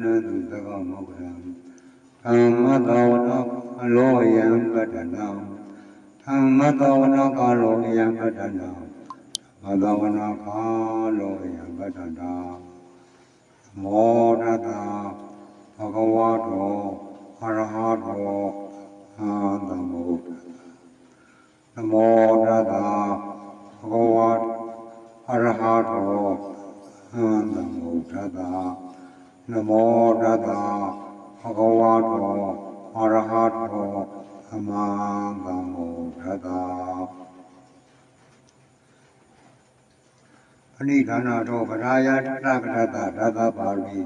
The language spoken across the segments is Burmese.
နတုသကောမောက္ခံဓမ္မတောဝနာအလောယံပတ္တနာဓမ္မတောဝနာကာလောယံပတ္တနာမတောဝနာကာလောယံပတ္တနာမောဒတာဘဂဝါတောအရဟတောအာသမောနမောဒတာဘဂဝါအရဟတောအာသမောဒတာ နမောဒတာဘဂဝါတောအရဟတောအမံသမောဒတာအနိဌာနတောဗရာယတတကရတဓာတပါရမီ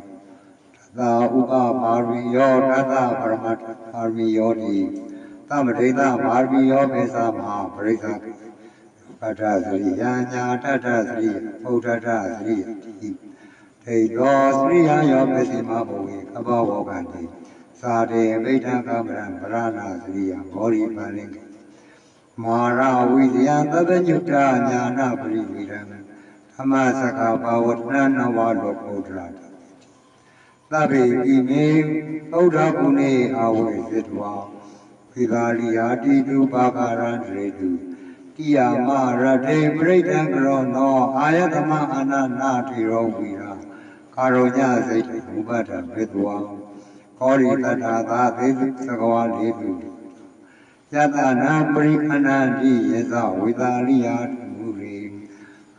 သာဥပပါရမီယောဓာတပရမတ္ထပါရမီယောတိသမဒိဋ္ဌပါရမီယောပေသမဟာပရိသပတ္ထသရိယာညာတတ္ထသရိဘုဒ္ဓတ္ထသရိတိ ထေသောသရိယာယောပေစီမဘဝေကဘောဝကံတိသာတေဗိဒ္ဓကမရံဗရဏသရိယမောရိပါလိကေမာရဝိဇယသဗ္ဗညုတညာနာပရိဝိရံဓမ္မစကာဘာဝတ္တနဝလောကုတ္တရာသဗ္ဗေဣမေသုဒ္ဓကုဏေအာဝေသတ္တဝါဖိဂာလိယာတိတုပါကာရံရေတုတိယမရတေပရိဒံကရောနောအာယတမအနနာတိရောဝိရာ ကာရောညစိတ်ဥပဒ္ဓဘေတဝံကောရိတထာသာသေသုသကဝါလေးတုယတနာပရိခဏန္တိယေသဝေသာလိယာတုရေ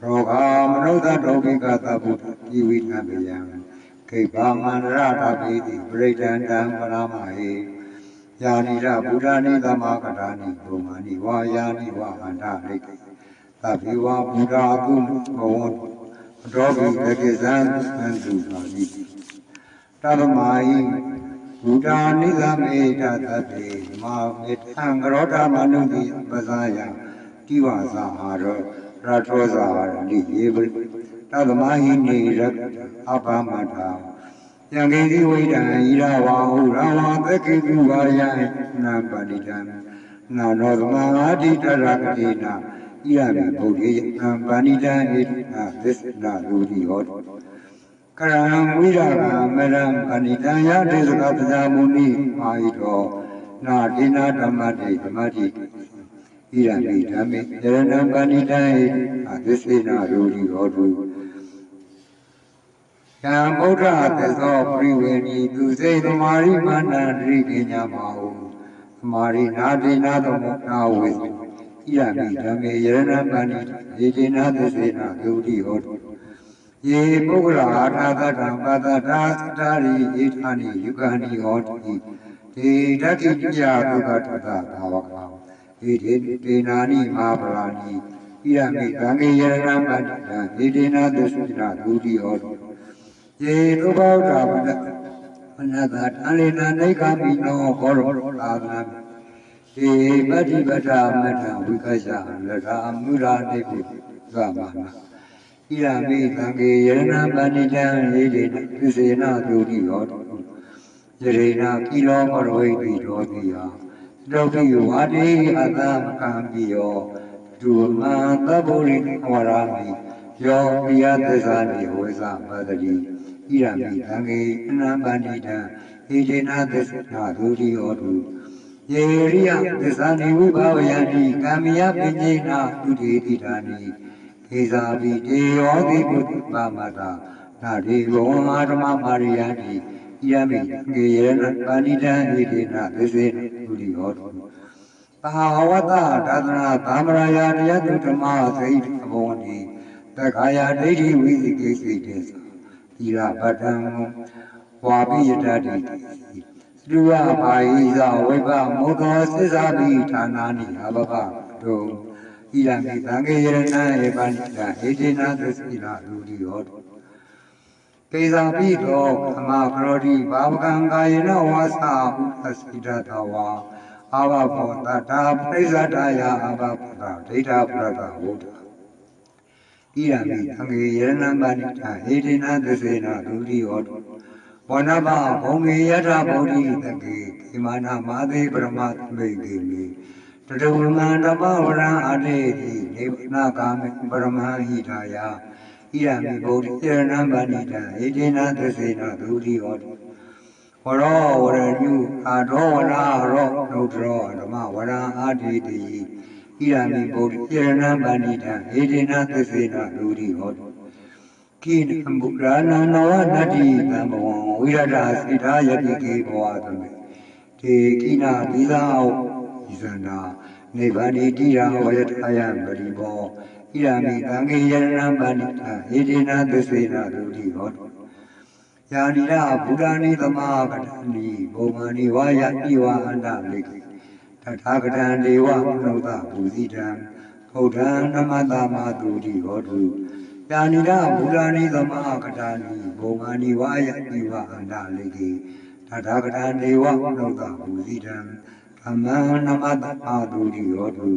ရောဂာမနုဿဒောကိကသဗ္ဗုတိဝိသဗယံခိဗာမန္တရတာပိတိပရိဒန္တံပရမဟေယာနိရဗုဒ္ဓနိသမကထာနိဘုမာနိဝါယာနိဝါအန္တလိတ်သဗ္ဗေဝဗုဒ္ဓကုဘဝံ တောဘိကကိသံသံသူပါတိတဗ္ဗမာယိဘုဒ္ဓနိသမေတသတ္တေမာမေထံကရောဓမနုတိပဇာယတိဝါစာဟာရောရထောဇာနိယေပရိတဗ္ဗမာဟိနေရအပမထာယံကိတိဝိဒံဣရဝါဟုရဝါသက္ကိကုဝါယံနာပဏိတံနာနောသမာဓိတရကတိနာ ဣရမေဗုဒ္ဓေအံပဏိတံဣနာသစ္စနာလူတိဟောကရံဝိရကမရံပဏိတံယတေသကပဇာမုနိမာဟိတောနာဒိနာဓမ္မတိဓမ္မတိဣရမေဓမ္မေယရဏံပဏိတံဣအသစ္စေနာလူတိဟောတုယံဗုဒ္ဓသစ္စောပရိဝေဏီသူစိတ်သမာရိမန္တရိကိညာမဟုသမာရိနာတိနာသမောနာဝေ ဣရမိဓမ္မေယရဏပဏိယေတိနာသစ္စေနာဒုတိဟောတုယေပုဂ္ဂလာအာထာသတ္တံပတ္တထာသတ္တာရိဧထာနိယုဂာနိဟောတိဒေဒတ္တိပြဒုက္ခတတဘာဝကဧတေတေနာနိမဟာဗလာနိဣရမိဓမ္မေယရဏပဏိတယေတိနာသစ္စေနာဒုတိဟောတုယေသုဘောဓဝနမနတာတန်လေနာနေကမိနောဘောရောသာသနာေ ပฏิပဒမထဝိကသလထာမူရာနေကုသမာနာဣရမေသံဃေယရဏပဏိတံယေတိသစ္စေနာဒုတိယောယရေနာကိလောမရဝိတိတော်တိယဒုတိယဝါတိအတမကံပိယောဒုမံသဗ္ဗုရိဝရာမိယောပိယသစ္စာနိဝေသမတတိဣရမိသံဃေအနပဏိတံဧတေနာသစ္စာဒုတိယောတု ယေရိယသစ္စာနိဝိဘာဝယတိကာမိယပညေနာတုတိတိဌာနိခေဇာပိတေယောတိပုတ္တမမတာနာတိဘောအာဓမ္မမာရိယတိဣရမိငေယရဏပါဏိတံဣတိနာသစ္စေတုတိဟောတုသာဝတဒါသနာသာမရာယတရားသူဓမ္မသိအဘောတိတခာယဒိဋ္ဌိဝိသိကိစိတေသသီရပတ္တံဝါပိယတတိ လူဝဘာဟိဇဝိပမောသောသစ္စာပိဌာနာနိအဘဘတောဣရမိသံဃေယရဏဧပဏိတာဧတေနာသစ္စိလာလူတိယောတုကေဇာပိသောခမကရောတိဘာဝကံကာယေနဝါစာဥပစိတသဝါအာဘဘောတတာပရိဇာတယအာဘဘောတဒိဋ္ဌပရတဝုဒ္ဓဣရမိသံဃေယရဏပဏိတာဧတေနာသစ္စေနာလူတိယော တုဝနဘဘုံမေယထဗုဒ္ဓိတကေကိမာနမာသေပရမသမေကေမိတတဝမန္တပဝရံအတေတိနေဗနာကာမေပရမဟိတာယဣဣရမိဗုဒ္ဓစေရဏံပါဏိတံဣတိနာသစေနာဒုတိဟောတိဝရောဝရညုအာရောဝရာရောနုဒရောဓမ္မဝရံအာတိတိဣရမိဗုဒ္ဓစေရဏံပါဏိတံဣတိနာသစေနာဒုတိဟောတိ ကိနံဗုဒ္ဓနာနဝနတ္တိသံဘဝံဝိရဒစိထာယတိကေဘဝသမေတေကိနာသီသာဤဇန္နာနိဗ္ဗာန်တိရာဝရထယံပရိဘောဣရာမိသံဃေယရဏံပါဏိတံဣတိနာသစေနာဒုတိဟောတိယာနိရဗုဒ္ဓနိသမကတံဒီဘုံမာနိဝါယဣဝအန္တလိကိတထာဂတံဒေဝမနုဿဘူဇိတံဘုဒ္ဓံနမတမတုတိဟောတု ယာနိရဗုဒ္ဓနိသမကတံဒီဘုံမာနိဝါယဣဝအန္တလိကိတထာဂတံဒေဝမနုဿဘူဇိတံဓမ္မံနမတမတုတိဟောတု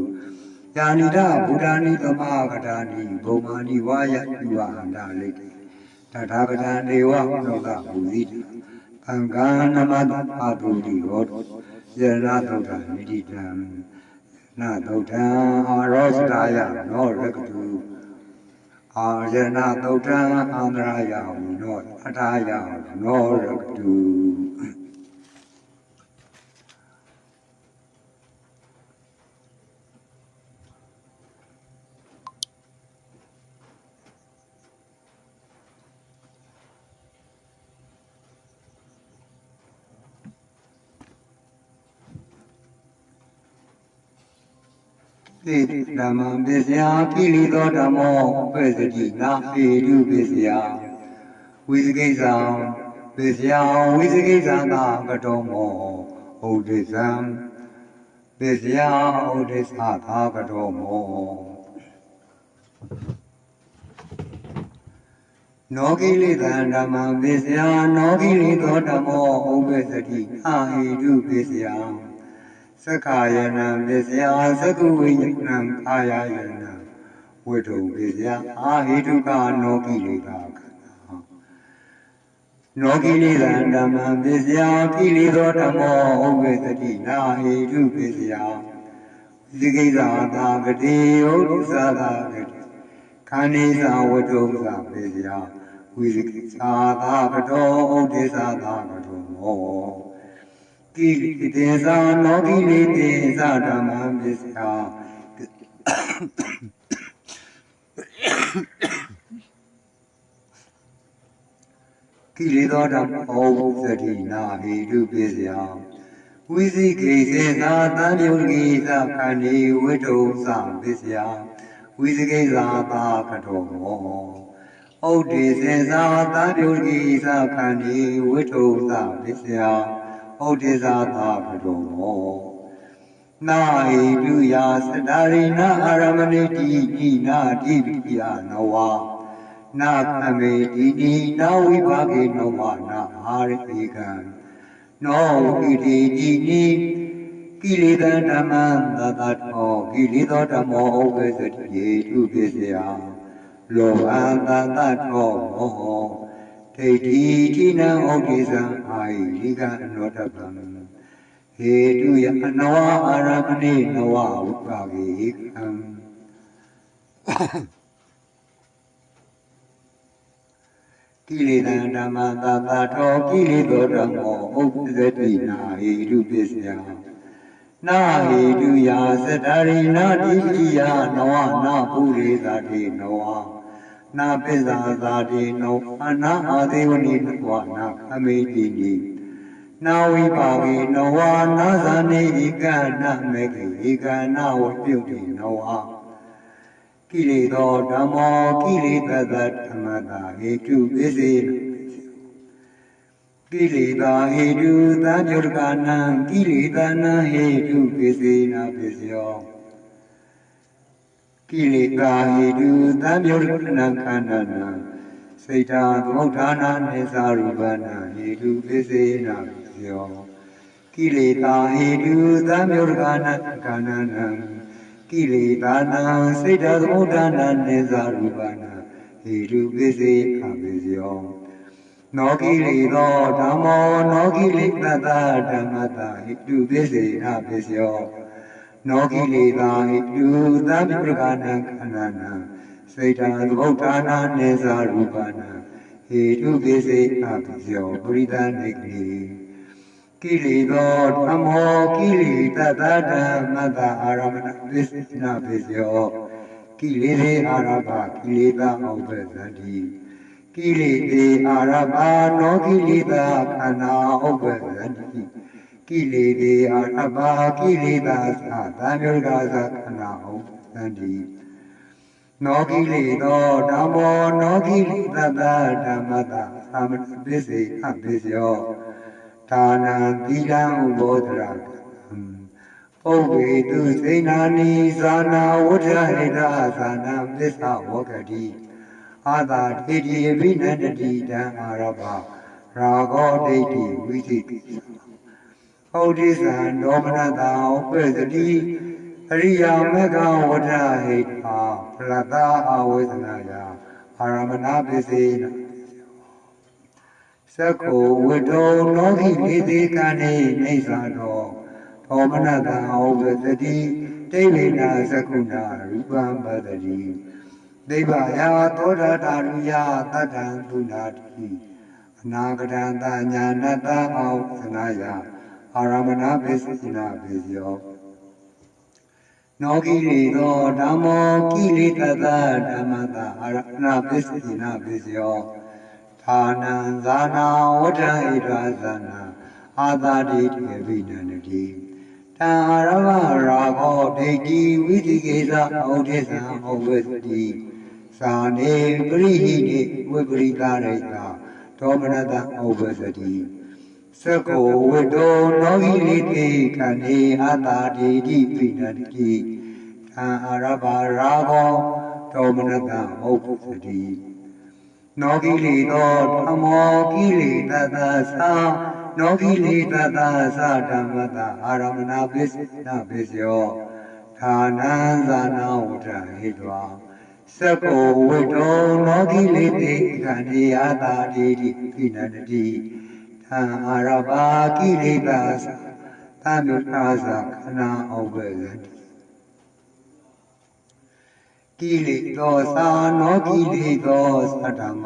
ယာနိရဗုဒ္ဓနိသမကတံဒီဘုံမာနိဝါယဣဝအန္တလိကိတထာဂတံဒေဝမနုဿဘူဇိတသံဃာနမတပါတုတိဟောတုယရဏသုဒ္ဓနိတိတံနာသုဒ္ဓံအာရောစရာယနောရကတု အာယရဏသုဒ္ဓံအာန္တရာယဝနောအထာယနောရကတု သေဓမ္မံပစ္စယကိလေသောဓမ္မောပေစတိနာပေတုပစ္စယဝိသကိစ္ဆံပစ္စယဝိသကိစ္ဆံသာကတောမောဥဒိသံပစ္စယဥဒိသသာကတောမောနောကိလေသံဓမ္မံပစ္စယနောကိလေသောဓမ္မောဥပ္ပစတိအာဟိတုပစ္စယ သက္ခာယနံပစ္စယသက္ကုဝိညနံအာယယနံဝိတုံပစ္စယအာဟိတုကနောကိလေသာခဏနောကိလေသံဓမ္မံပစ္စယကိလေသောဓမ္မောဥပ္ပစတိနာဟိတုပစ္စယဒီကိစ္စသာဂတိဥဒ္ဒသသာဂတိခန္ဒီသာဝတ္တုသာပစ္စယဝိဇိကိသာသာကတောဥဒ္ဒေသာသာကတောမော ကိလေသေဇာနောကိလေသေဇာဓမ္မံပစ္စယကိလေသောဓမ္မောသတိနာဟိတုပစ္စယဝိဇိကိသေသာတံယုတ်ကိသခန္ဒီဝိတုသပစ္စယဝိဇိကိသာသာကတောမောဩဒေသေသာတံယုတ်ကိသခန္ဒီဝိတုသပစ္စယ ဩဒေသာသာကတောမောနာဟိတုယာသတ္တရိနာအာရမဏိတိတိနာတိပိယနဝနာသမေတိတိနာဝိပါကေနောမနာအာရိေကံနောဣတိတိနိကိလေသာဓမ္မံသတ္တထောကိလေသာဓမ္မောဥပ္ပစတိတုပစ္စယလောဘံသတ္တထောမောဟ ဒိဋ္ဌိတိနံဩကိသံအာယိလိကအနောတပံဟေတုယအနဝအာရမဏိနဝဝုပါကေကံကိလေသာဓမ္မသာသာထောကိလေသောဓမ္မောဥပ္ပဇတိနာဟေတုပစ္စယနာဟေတုယာသတ္တရိနာတိပိယနဝနာပုရိသတိနဝ နာပိဇာသာတိနောအနာအာဒေဝနိနဝနာခမေတိနိနာဝိပါဝေနဝနာဇာနေဧကနာမေကေဧကနာဝပြုတ်တိနဝကိလေသောဓမ္မောကိလေသတ္တဓမ္မတာဟေတုပစ္စေကိလေသာဟေတုသံယုတကနံကိလေသာနံဟေတုပစ္စေနာပစ္စယော ကိလေသာဟေတုသံယုတကနံခန္ဓာနံစိတ်တာသမုဋ္ဌာနာနေသာရူပနာဟေတုပစ္စေနာပစ္စယောကိလေသာဟေတုသံယုတကနံခန္ဓာနံကိလေသာနာစိတ်တသမုဒ္ဒနာနေသာရူပနာဟိတုပစ္စေအပစ္စယောနောကိလေသောဓမ္မောနောကိလေသတ္တဓမ္မတာဟိတုပစ္စေအပစ္စယော နောကိလေသာဟိတုသဗ္ဗပရကနံခန္ဓာနံစေတံသဗုဒ္ဓနာနေသာရူပနာဟေတုပိစေအပိယောပရိသနေကိကိလေသောဓမ္မောကိလေသတ္တဓမ္မတအာရမဏသစ္စနာပိယောကိလေသေအာရဘကိလေသာဩပသတိကိလေသေအာရဘနောကိလေသာခန္ဓာဩပသတိ ကိလေသေအာရဘကိလေသာသသံယုဂါသခန္ဓာဩပသတိနောကိလေသောဓမ္မောနောကိလေသတ္တဓမ္မတသမဏပစ္စေအပစ္စယောဒါနံသီလံဥဘောဒရာပုဗ္ဗေတုစေနာနိဇာနာဝဋ္ဌဟိတဇာနံပစ္ဆဝကတိအာသာထေတိအဘိနတတိတံအာရဘရာဂောဒိဋ္ဌိဝိသိတိ ဩဒိသံဒေါမနတံဥပ္ပဇတိအရိယာမေဃဝဋ္ဌဟိတာဖလတာအဝေသနာယအာရမဏပစ္စေနသက္ကိုဝတ္တောလောကိလေသေကံနေနေသာတော်ဒေါမနတံဩပ္ပဇတိတိဝိနာသက္ကုဏရူပံပတတိဒိဗ္ဗယာသောတာတာရုယတတ္တံသုနာတိအနာဂတံတညာနတအောသနာယ အာရမဏပစ္စိနာပိယောနောကိလေသောဓမ္မောကိလေသတဓမ္မတာအာရမဏပစ္စိနာပိယောဌာနံဇာနာဝဋ္ဌဣရာဇာနာအာသာတိတေဝိနန္တိတံအာရမရာဂောဒိဋ္ဌိဝိသိကိသဩဒေသံဩဝေတိသာနေပရိဟိတိဝိပရိကာရိတာဒေါမနတဩဝေတိ သကောဝတ္တောနောဂိလေတိခန္ဒီအာတာတိတိပိဏတိသံအာရဘာရာဂောဒေါမနတဩဝေတိနောကိလေသောဓမ္မောကိလေတတသာနောကိလေတတသာဓမ္မတာအာရမဏပစ္စနာပစ္စယောဌာနံဇာနာဝဋ္ဌဟိတောသက္ကောဝိတောနောကိလေတိခန္ဒီအာတာတိတိပိဏတိသံ အာရဘာကိလေသာသံယုထာသခဏဩဝေဇတိကိလေသောသာနောကိလေသောသတ္တမ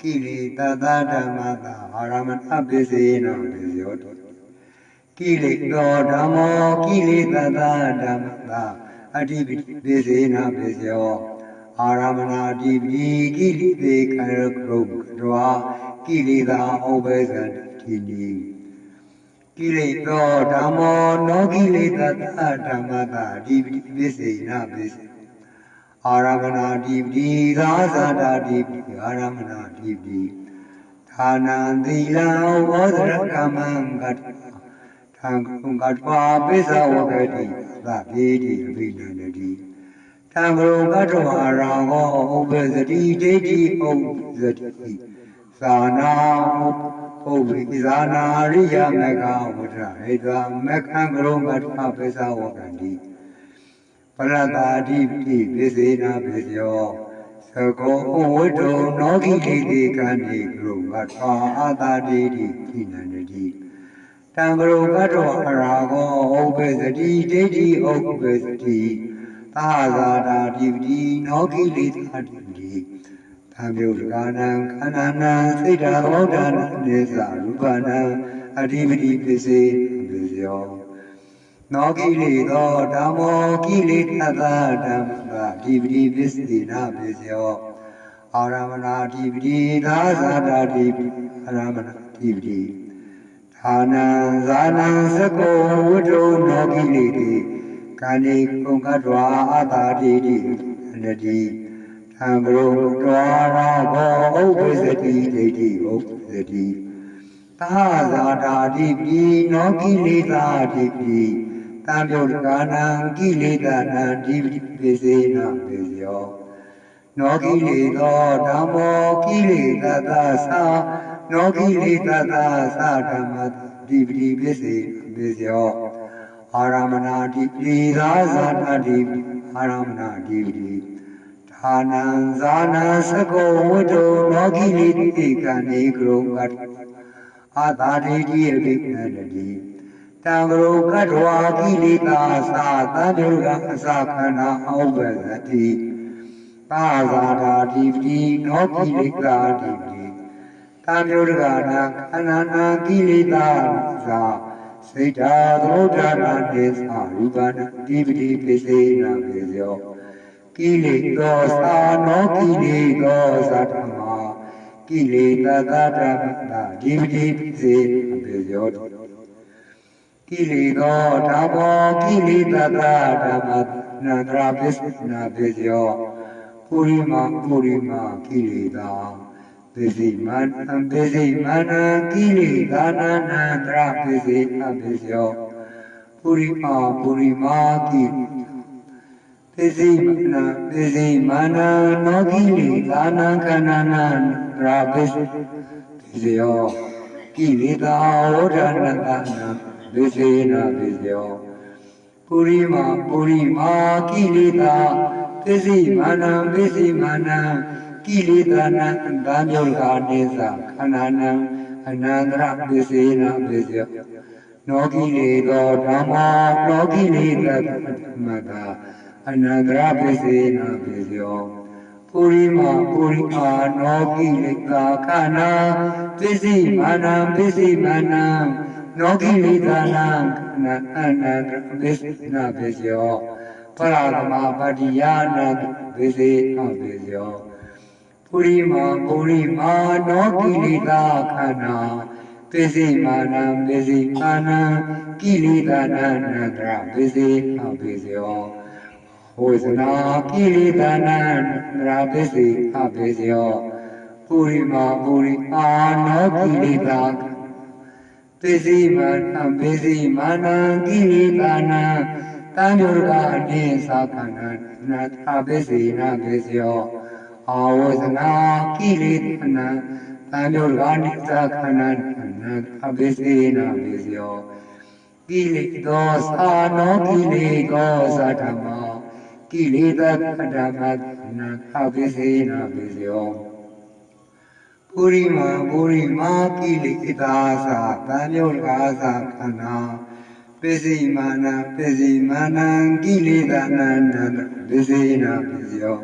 ကိလေတသဓမ္မသာအာရမဏပစ္စေနံပစ္စယောတောကိလေသောဓမ္မောကိလေတသဓမ္မသာအတ္တိပစ္စေနပစ္စယောအာရမဏတိပိကိလေသေကရကရုဒွာ ကိလေသာဩဘေဇံတိနိကိလေသောဓမ္မောနောကိလေတသဓမ္မသာအတ္တိပစ္စေနပစ္စယောအာရမဏတိပိသာသတာတိပိအာရမဏတိပိဌာနံသီလံဝောဒရကမံကတ္ထံကုံကတ္ထွာပိသဝကတိသတိတိအဘိနန္တိသံဃောကတ္ထွာရာဟောဥပ္ပဇတိဒိဋ္ဌိဥပ္ပဇတိ သာနာပုဗ္ဗိဇာနာရိယမေဃဝဋ္ဌဟိတမေခံကရုံကတ္ထွာပိသဝကတိပရတာတိပိပိစေနာပိစယောသကောဝိတုနောကိတိတိကံတိကရုမထာအာတာတိတိပိနန္တိတံကရုကတောအရာကောဥပ္ပဇတိဒိဋ္ဌိဥပ္ပဇတိသာသာတာတိပိနောကိလေသာတိပိ သံယုတ်ကာနံခန္ဓာနံစိတ်ဓာဝဒနာနေသာရူပနံအဓိပတိပိစေပိစယောနောကိလေသောဓမ္မောကိလေသတ္တဓမ္မတိပတိပစ္စည်းနာပစ္စယောအာရမဏတိပတိသာသတာတိပတိအာရမဏတိပတိဌာနံဇာနံသကောဝတ္ထုနောကိလေတိကာနိကုံကတ္တဝါအာတာတိတိအနတိ သံဃောတဝါရာဘောဥပ္ပဇတိဒိဋ္ဌိဥပ္ပဇတိသာဇာတာတိပိနောကိလေသာတိပိတံပြုတ်ကာနံကိလေသာနံဒီပိစေနံပိယောနောကိလေသောဓမ္မောကိလေသာသာသာနောကိလေသာသာသာဓမ္မဒီပိပိစေပိယောအာရမဏတိပိသာဇာနာတိအာရမဏတိပိ ဌာနံဇာနာသကောဝတ္တောနောကိလေတိကံနေကရုံကအာသာတိတိအဘိနန္တိတံဂရုကတ္တဝါကိလေသာသာတံဒုရအစခန္ဓာအောပဇတိပသာဇာတာဒီပတိနောကိလေသာဒီပတိတာမျိုးတကာနာခန္ဓာနာကိလေသာသာစိတ်ဓာသောဓာနာနေသာရူပနာဒီပတိပိစေနာပိယော ကိလေသောသာနောကိလေသောသတ္တမကိလေသာသာဓမ္မတာဒီပတိပိစေပိယောကိလေသာဓမ္မောကိလေသာသာဓ သာပစ္စည်းမန္တပစ္စည်းမန္တကိလေသာနာနန္တရာပစ္စည်းအပစ္စယောပုရိမပုရိမကိပစ္စည်းမန္တပစ္စည်းမန္တနောကိလေသာနာခန္ဓာနန္တရာပစ္စည်းပစ္စယောကိလေသာဝဋ္ဌနတနာဒုစေနာပိစယောပုရိမာပုရိမာကိလေသာပစ္စည်းမာနံပစ္စည်းမာနံကိလေသာနံဗာမြောကာနေသခန္ဓာနံအနန္တရပစ္စေနာပိစယောနောကိလေသောဓမ္မာနောကိလေသာမတာ အနန္တရပစ္စေနာပိစယောပုရိမာပုရိမာနောကိလေသာခန္ဓာပစ္စည်းမာနံပစ္စည်းမာနံနောကိလေသာနာနာအနန္တပစ္စနာပစ္စယောပရသမပတ္တိယာနာပစ္စေအပစ္စယောပုရိမာပုရိမာနောကိလေသာခန္ဓာပစ္စေမာနံပစ္စေမာနံကိလေသာနာနန္တရပစ္စေအပစ္စယောဟောဇနာကိလေသာနာရာပစ္စေအပစ္စယောပုရိမာပုရိမာနောကိလေသာပစ္စည်းမာနံပစ္စည်းမာနံကိလေသာနာတံယောကနေသာခန္ဓာနာအပစ္စည်းနာပစ္စယော အာဝဇနာကိလေသာနာတံယောကနေသာခန္ဓာနာအပစ္စည်းနာပစ္စယောကိလေသောသာနော ကိလေသောသာဓမ္မောကိလေသာဓမ္မနာအပစ္စည်းနာပစ္စယောပုရိမာပုရိမာကိလေသာသာတံယောဂါသာခန္ဓာပစ္စည်းမာနပစ္စည်းမာနံကိလေသာနန္တပစ္စည်းနာပစ္စယော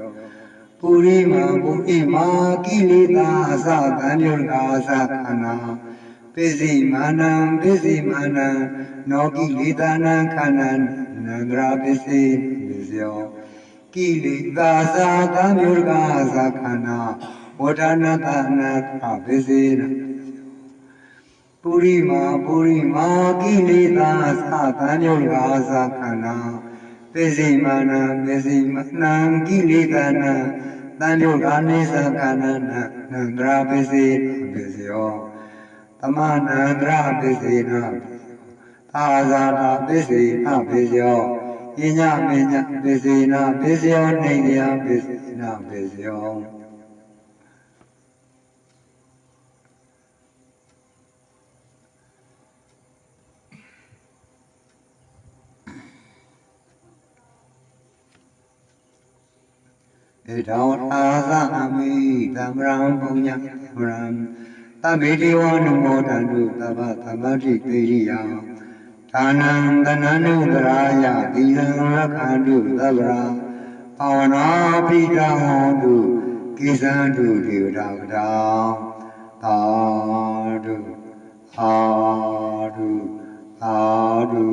ပုရိမာပုရိမာကိလေသာသာတံယောဂါသာခန္ဓာပစ္စည်းမာနံပစ္စည်းမာနံနောကိလေသာနံခန္ဓာနန္ဒရာပစ္စည်း ပစ္စယောကိလေသာသာတံယောဂါသာခန္ဓာဝဋ္ဌနာတနာအပစ္စေနပုရိမာပုရိမာကိလေသာသတံယောဂာသခန္ဓာပစ္စေမာနပစ္စေမနံကိလေသာနံတံယောဂာနေသခန္ဓာနနန္ဒရာပစ္စေပစ္စေယောသမနန္ဒရာပစ္စေနသာဇာတာပစ္စေအပစ္စေယောပ ညာမညာပစ္စေနာပစ္စေယောနေယပစ္စေနာပစ္စေယောဧတောအာသအမိသမ္မရံပုညမရံသဗ္ဗေတိဝနမောတန္တုသဗ္ဗသမ္တိပေရိယ ဒါနံတနန္တုတရာယသီလံရခန္တုသဗ္ဗရာဘာဝနာပိကဟောတုကိသံတုဒေဝတာကတာသာဓုသာဓုသာဓု